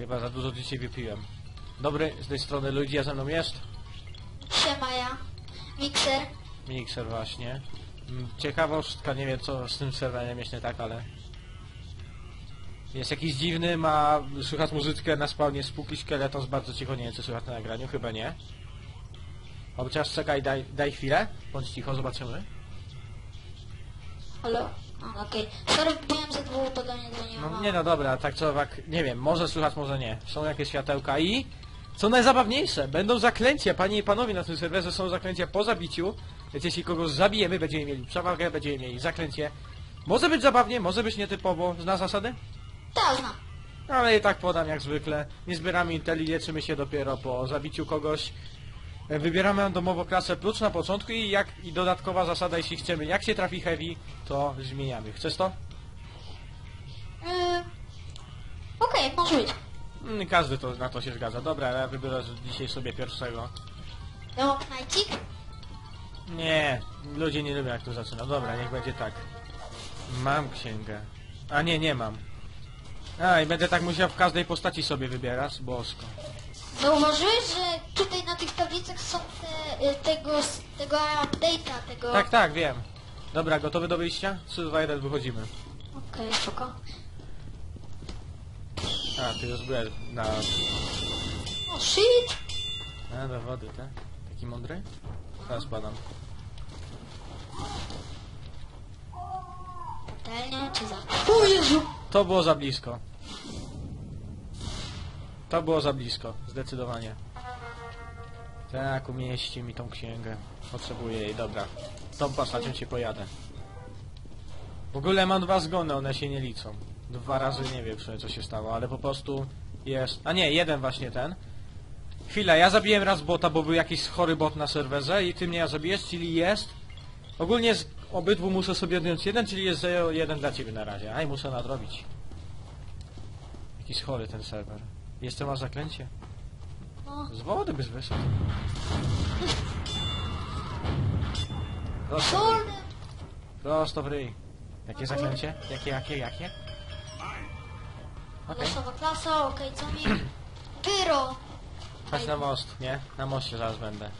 Chyba za dużo dzisiaj wypiłem. Dobry, z tej strony ludzi, a ze mną jest Siema ja. Mikser. Mixer właśnie. Mm, Ciekawostka, nie wiem co z tym serwerem jest nie tak, ale... Jest jakiś dziwny, ma... Słychać muzyczkę na spawnie spółki szkieletos, bardzo cicho, nie wiem czy słychać na nagraniu, chyba nie. Chociaż czekaj, daj, daj chwilę, bądź cicho, zobaczymy. Halo? A, okej. Sorry, byłem za długo, to do mnie dzwoniła No mama. nie no dobra, tak co tak, nie wiem, może słychać, może nie. Są jakieś światełka i... Co najzabawniejsze, będą zaklęcia, panie i panowie na tym serwerze są zaklęcia po zabiciu, więc jeśli kogoś zabijemy, będziemy mieli przewagę, będziemy mieli zaklęcie. Może być zabawnie, może być nietypowo, zna zasady? Tak, znam. Ale i tak podam jak zwykle. Nie zbieramy inteli, leczymy się dopiero po zabiciu kogoś. E, Wybieramy randomowo klasę plus na początku i jak i dodatkowa zasada, jeśli chcemy, jak się trafi heavy, to zmieniamy. Chcesz to? Yy... Okej, może być. Mm, Każdy to, na to się zgadza. Dobra, ja wybiorę dzisiaj sobie pierwszego. Ja mam knajcik. Nie, ludzie nie lubią jak to zaczyna. Dobra, niech będzie tak. Mam księgę. A nie, nie mam. A, i będę tak musiał w każdej postaci sobie wybierać, bosko. Zauważyłeś, że tutaj na tych tablicach są te, y, tego, tego update'a, tego... Tak, tak, wiem. Dobra, gotowy do wyjścia? 3, 2, 1, wychodzimy. Okej, spoko. A, ty już byłeś na... O, shit! A, do wody, tak? Taki mądry? Teraz padam. Patelnia czy za... O Jezu! To było za blisko. To było za blisko, zdecydowanie. Tak, umieści mi tą księgę. Potrzebuję jej, dobra. Tą postacią się pojadę. W ogóle mam dwa zgony, one się nie liczą. Dwa razy nie wiem co się stało, ale po prostu jest... A nie, jeden właśnie ten. Chwila, ja zabiłem raz bota, bo był jakiś chory bot na serwerze i ty mnie ja zabijesz, czyli jest... Ogólnie z obydwu muszę sobie odjąć jeden, czyli jest 0-1 dla ciebie na razie. Aj, muszę nadrobić. Jakiś chory ten serwer. Jeszcze masz zaklęcie? No, Z wody byś wyszedł. Prosto! Prosto w ryj. Jakie zaklęcie? Jakie, jakie, jakie? Okej. Losowa klasa, okej, co mi? Pyro! Chodź na most, nie? Na moście zaraz będę.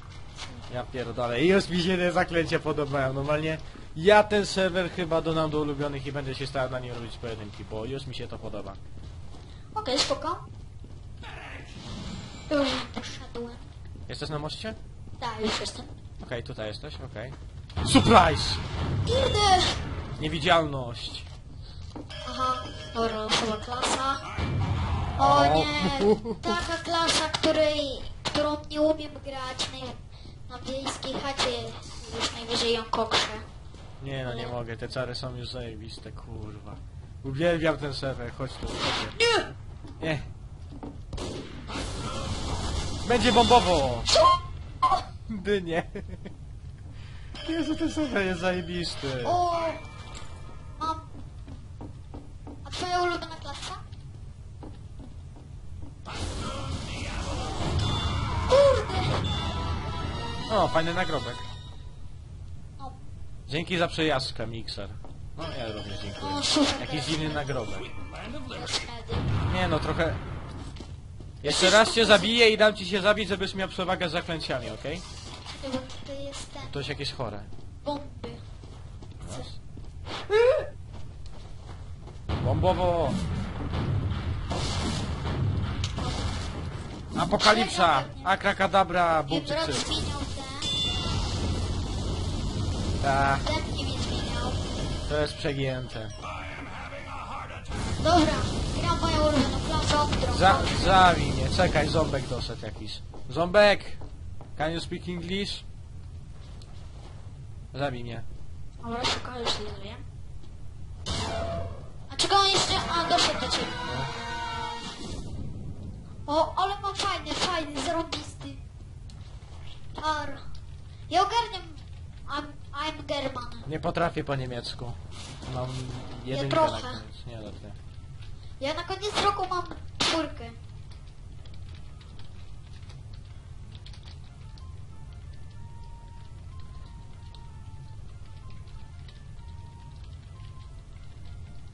Ja pierdolę. I już mi się te zaklęcia podobają. Normalnie ja ten serwer chyba dodam do ulubionych i będę się starał na nim robić pojedynki, bo już mi się to podoba. Okej, spoko. Już poszedłem. Jesteś na moście? Tak, już jestem. Okej, tutaj jesteś, okej. Surprise! Kurde! Niewidzialność! Aha, dobra, losowa klasa. O nie, taka klasa, której, którą nie umiem grać na, na wiejskiej chacie. Już najwyżej ją kokszę. Nie no, nie mogę, te czary są już zajebiste, kurwa. Uwielbiam ten serwer, chodź tu, chodź. Nie! Nie. Będzie bombowo! Dynie. Jezu, ten serwer jest zajebisty. O! Mam... A twoja ulubiona klasa? Kurde! O, fajny nagrobek. No, Dzięki za przejażdżkę, Mixer. No, ja również dziękuję. no super. Jakiś dziwny nagrobek. Nie no, trochę... Jeszcze raz cię zabiję i dam ci się zabić, żebyś miał przewagę z zaklęciami, okej? Bo tutaj jest ten... To jest jakieś chore. Bomby. Bombowo! Apokalipsa! Akrakadabra! Nie Bumczyk brat cyk. zmieniał ten. Ta, Ten nie mnie zmieniał. to jest przegięte. Dobra, gram moją ulubioną klasą, którą... Za, zabij mnie, czekaj, ząbek doszedł jakiś. Ząbek! Can you speak English? Zabij mnie. Dobra, szukaj, już nie wiem. A czego on jeszcze... A, doszedł do ciebie. O, ale mam fajny, fajny, zarobisty. Ar. Ja ogarniam... I'm, I'm German. Nie potrafię po niemiecku. Mam jedynkę na trochę. Nie, ty. Ja na koniec roku mam czwórkę.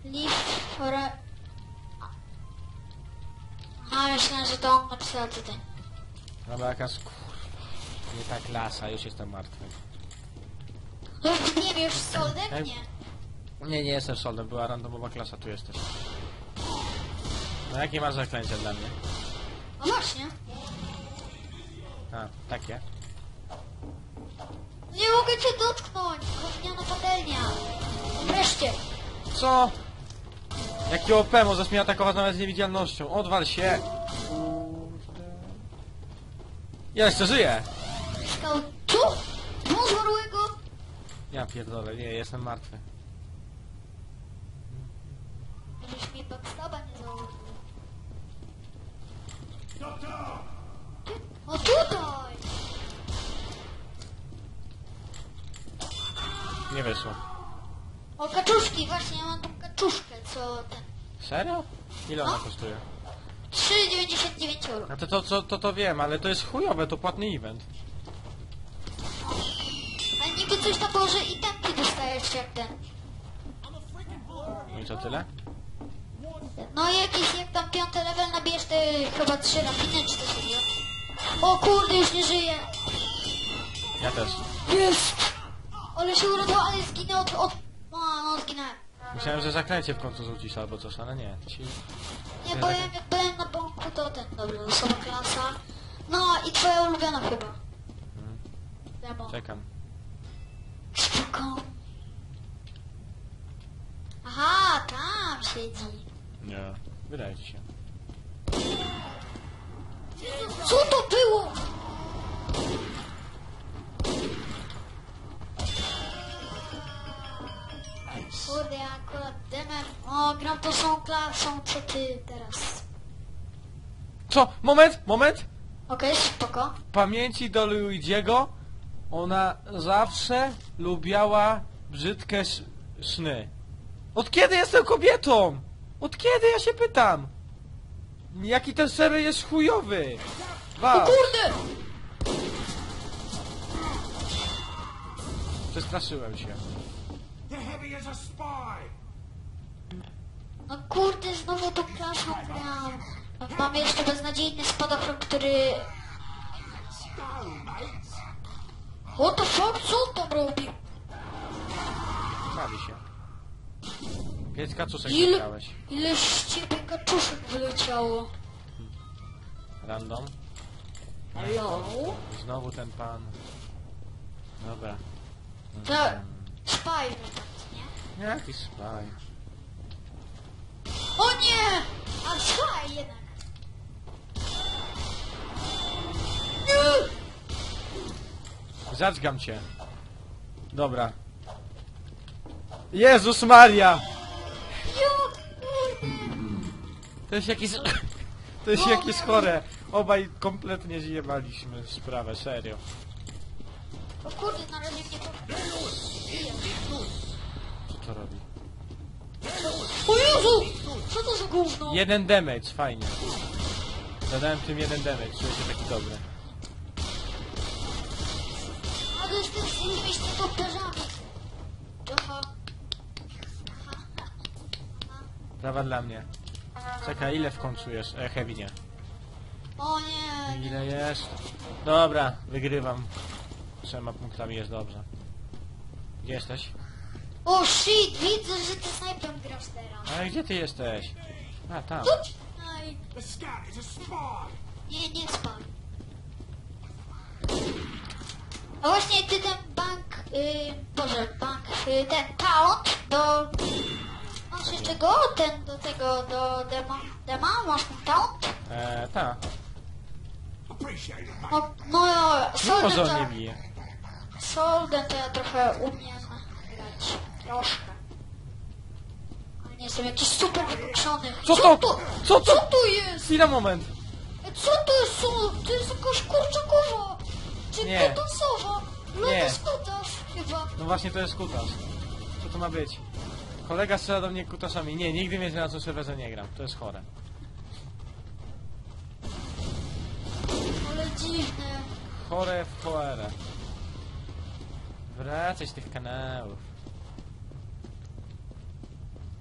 Live for a... Myślałem, że to on napisał tutaj. Dobra, jakaś kurwa. Nie ta klasa, już jestem martwy. No nie wiem, już soldem? Nie. Nie, nie jestem soldem, była randomowa klasa, tu jesteś. No jakie masz zaklęcia dla mnie? No właśnie. A, takie. Nie mogę cię dotknąć! Gówniana patelnia! Wreszcie! Co? Jaki OP możesz mnie atakować nawet z niewidzialnością? Odwal się! Ja jeszcze żyję! Skał... Co? No zmarłego? Ja pierdolę, nie, jestem martwy. Żebyś mi backstaba O tutaj! Nie wyszło. O kaczuszki, właśnie ja mam tą kaczuszkę, co ten... Serio? Ile ona No. kosztuje? 3,99 euro. No to to, to, to to wiem, ale to jest chujowe, to płatny event. Ale niby coś tam było, że itemki dostajesz jak ten. No i co, tyle? No jakieś jak tam piąty level nabierz te chyba trzy rafiny czy coś takiego. O kurde, już nie żyje. Ja też. Jest! Ale się urodziło, ale zginę od... od... A, no zginąłem. Myślałem, że zaklęcie w końcu rzucisz albo coś, ale nie. Ci... Nie powiem, jak byłem na banku, to ten, dobra, losowa klasa. No i twoja ulubiona chyba. Mm, Demo. Czekam. Spoko. Aha, tam siedzi. Nie. Wydaje ci się. Co to było? Kurde, ja akurat demem. O, gram to są klasą, co ty teraz? Co? Moment, moment! Okej, spoko. W pamięci do Luigiego ona zawsze lubiała brzydkie sz szny. Od kiedy jestem kobietą? Od kiedy ja się pytam? Jaki ten serial jest chujowy? O kurde! przestraszyłem się. The heavy is a spy! No kurde, znowu tą klasą gram. Mam jeszcze beznadziejny spadochron, który... What the fuck? Co on tam robi? Bawi się. Pięć kaczuszek Ile, wygrałeś. ile z ciebie kaczuszek wyleciało? Random. Hello? Znowu ten pan. Dobra. Tak. Spaj nie? Jaki spaj. O nie! A spaj jednak. Nie! Zadźgam cię. Dobra. Jezus Maria! To jest jakieś... To jest jakieś chore. Obaj kompletnie zjebaliśmy sprawę, serio. O kurde, na razie mnie to... Co to robi? O Jezu! Co to za gówno? Jeden damage, fajnie. Zadałem tym jeden damage, czuję się taki dobry. A to jest ten z tymi toperzami. Aha. Prawa dla mnie. Czekaj, ile w końcu jest? E, heavy nie. O nie, nie. Ile jest? Dobra, wygrywam. Trzema punktami jest dobrze. Gdzie jesteś? O shit, widzę, że ty snajpem grasz teraz. Ale gdzie ty jesteś? A, tam. Tu ci- Aj, The scout is a spy! Nie, nie spam. A właśnie ty ten bank, yy, boże, bank, yy, ten pound do... Masz jeszcze go? Ten do tego, do dema, dema? Masz ten pound? E, ta. No, no, No Solden to, nie bije. Solden to ja trochę umiem grać. Troszkę. Ale nie jestem jakiś super wykokszony. Co to? Co to? Co to jest? Chwila, moment. Co to jest? Co? To jest jakaś kurczakowa. Czy Nie. kutasowa? Nie. Lotus kutas chyba. No właśnie to jest kutas. Co to ma być? Kolega strzela do mnie kutasami. Nie, nigdy więcej na tym serwerze nie gram. To jest chore. Ale dziwne. Chore w cholerę. Wracać z tych kanałów.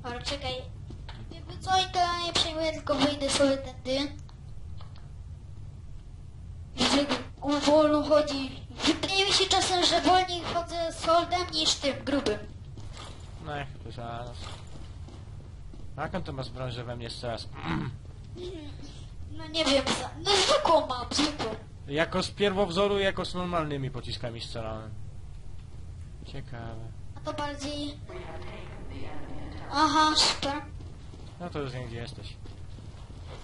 Ale czekaj. Jakby co, i to ja nie przejmuję, tylko wyjdę sobie tędy. on wolno chodzi. Wydaje mi się czasem, że wolniej chodzę z holdem niż tym grubym. No jak to zaraz. Jaką to masz broń, że we mnie teraz? No nie wiem, za... no zwykłą mam, zwykłą. jako z pierwowzoru, jako z normalnymi pociskami strzelałem. Ciekawe. A to bardziej... Aha, super. No to już wiem gdzie jesteś.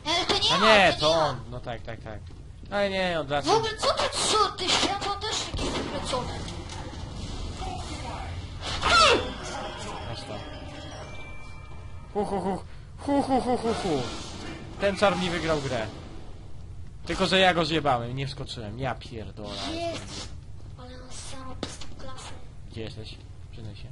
Ale to nie A ja, nie, to to on. No tak, tak, tak. Ale nie, od razu. W ogóle co to co? Ty światło też jakieś wykręcone. Prosto. Hu, hu, hu. Hu, hu, hu, hu, hu. Ten czar mi wygrał grę. Tylko, że ja go zjebałem, nie wskoczyłem. Ja pierdolę. Jest. Ale on sam. Gdzie jesteś? Przyznaj się.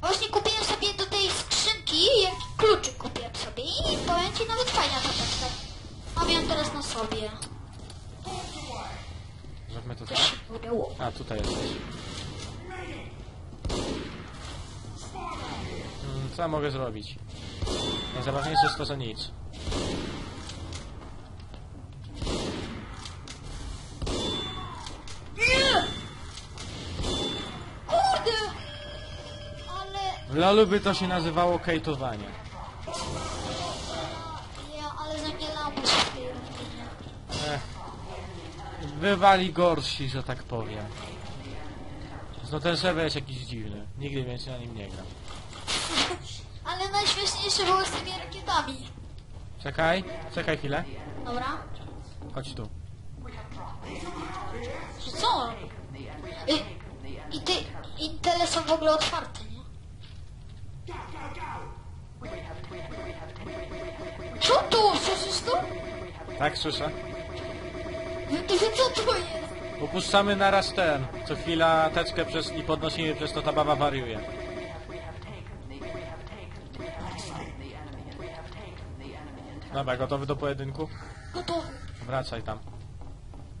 Właśnie kupiłem sobie do tej skrzynki, jak kluczyk kupiłem sobie i powiem ci nawet fajna ta. Mam ją teraz na sobie. Zróbmy to tak. A, tutaj jesteś. Mm, co ja mogę zrobić? Najzabawniejsze jest to, że nic. Nie! W LoLu by to się nazywało kejtowanie. Ja, ale. Ech. Bywali gorsi, że tak powiem. No ten serwer jest jakiś dziwny. Nigdy więcej na nim nie gram. Ale najśmieszniejsze było z tymi rakietami. Czekaj, czekaj chwilę. Dobra? Chodź tu. Że Co? I, I ty... Intele są w ogóle otwarte, nie? Co to? Słyszysz to? Tak, słyszę. Ty co to jest? Upuszczamy naraz ten. Co chwila teczkę przez i podnosimy, przez to ta baba wariuje. Dobra, gotowy do pojedynku? Gotowy. Wracaj tam.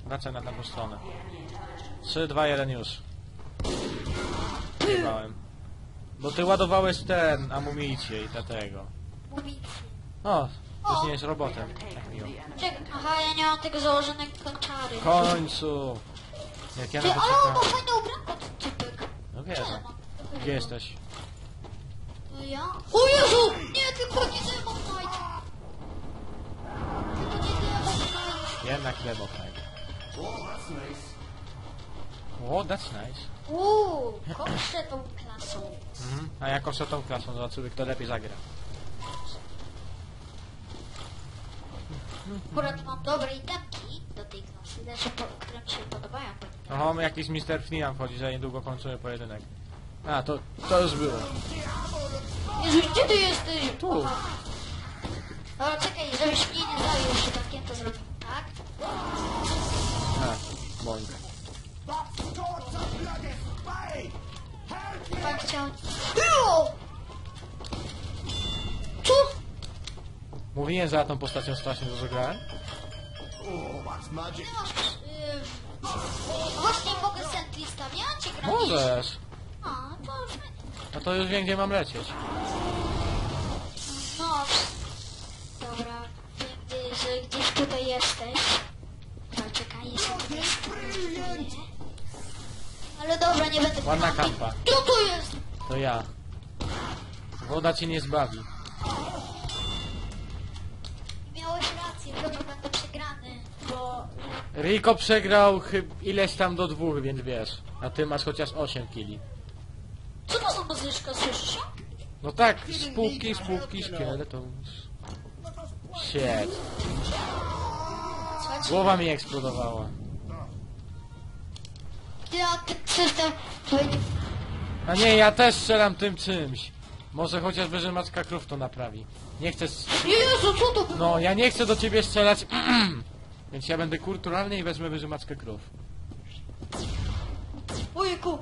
Wracaj na tamtą stronę. 3, 2, 1 już. Jebałem. Bo ty ładowałeś ten amunicję i te tego. Mówi. O, już nie jest robotem. Jak miło. Czekaj, aha, ja nie mam tego założonego kończary. W końcu! Jak ja Ty, nawet ale on ma fajne ubranko, ten typek. No wiem. Mam? Gdzie jesteś? To ja? O Jezu! Nie, tylko nie Demon Knight! Tylko nie Demon Knight! Jednak Demo Knight. O, that's nice. Uuu, kończę tą klasą. Mhm. A jako tą klasą zobaczymy kto lepiej zagra. Akurat mam dobre itemki do tej klasy, znaczy, po, które mi się podobają. Oho, jakiś Mr. Fniam wchodzi, że niedługo kończymy pojedynek. A, to, to już było. Jezu, gdzie ty jesteś? Tu. Aha. Dobra, czekaj, żebyś mnie nie zabił przypadkiem, to zrobię Mówiłem, że ja tą postacią strasznie dużo grałem. Nie masz... Yy... Właśnie mogę sentlista wziąć i grać. Możesz. A, to już... No to już wiem, gdzie mam lecieć. No, dobra, wiem, że gdzieś tutaj jesteś. Dobra, czekaj, jeszcze tutaj. Ale dobra, nie będę... Ładna kampa. Kto to jest? To ja. Woda cię nie zbawi. Rico przegrał chyb ileś tam do dwóch, więc wiesz. A ty masz chociaż 8 kili. Co to za muzyczka, słyszysz? No tak, spółki, spółki, szkieletons. Shit. Słuchajcie, Głowa mi eksplodowała. ja ten system... powiedział- A nie, ja też strzelam tym czymś. Może chociażby, że Macka Krów to naprawi. Nie chcę... s- Jezu, co to było? No, ja nie chcę do ciebie strzelać. Więc ja będę kulturalny i wezmę wyżymackę krów. Ojku!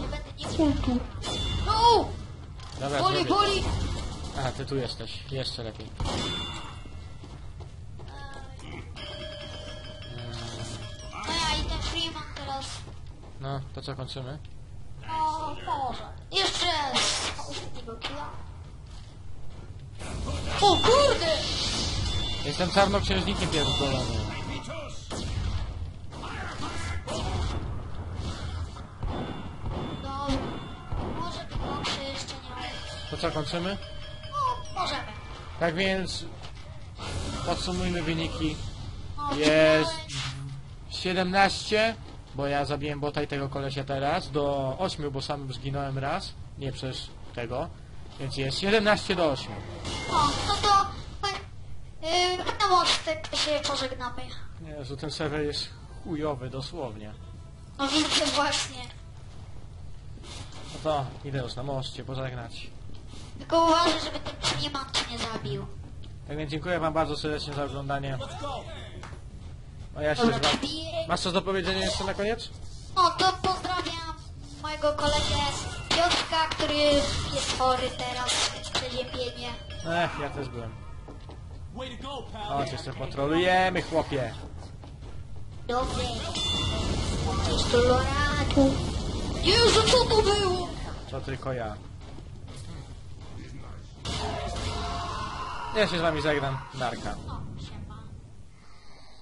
Nie będę nie kultu. No! Dobra, Boli, zrobię. boli! A, ty tu jesteś. Jeszcze lepiej. No ja i ten Freeman teraz... No, to co kończymy? O, może. Jeszcze ostatniego. O kurde! Jestem czarnoksiężnikiem pierdolonym. No, może by jeszcze nie... To co, kończymy? No, możemy. Tak więc podsumujmy wyniki. No, Jest przegrałem. 17, bo ja zabiłem bota i tego kolesia teraz, do 8, bo sam zginąłem raz, nie przez tego, więc jest 17 do 8. O, no to... Yy, na mostek się pożegnamy. Jezu, ten serwer jest chujowy, dosłownie. No widzę właśnie. No to idę już na moście pożegnać. Tylko uważaj, żeby ten przyjemam cię nie zabił. Tak więc dziękuję wam bardzo serdecznie za oglądanie. A ja się z wam... Masz coś do powiedzenia jeszcze na koniec? No to pozdrawiam mojego kolegę Piotrka, który jest chory teraz, przeziębienie. Ech, ja też byłem. Chodź, jeszcze patrolujemy, chłopie. Dobrze. Cześć, to Loratu. Jezu, co to było? To tylko ja. Ja się z wami zagram. Narka.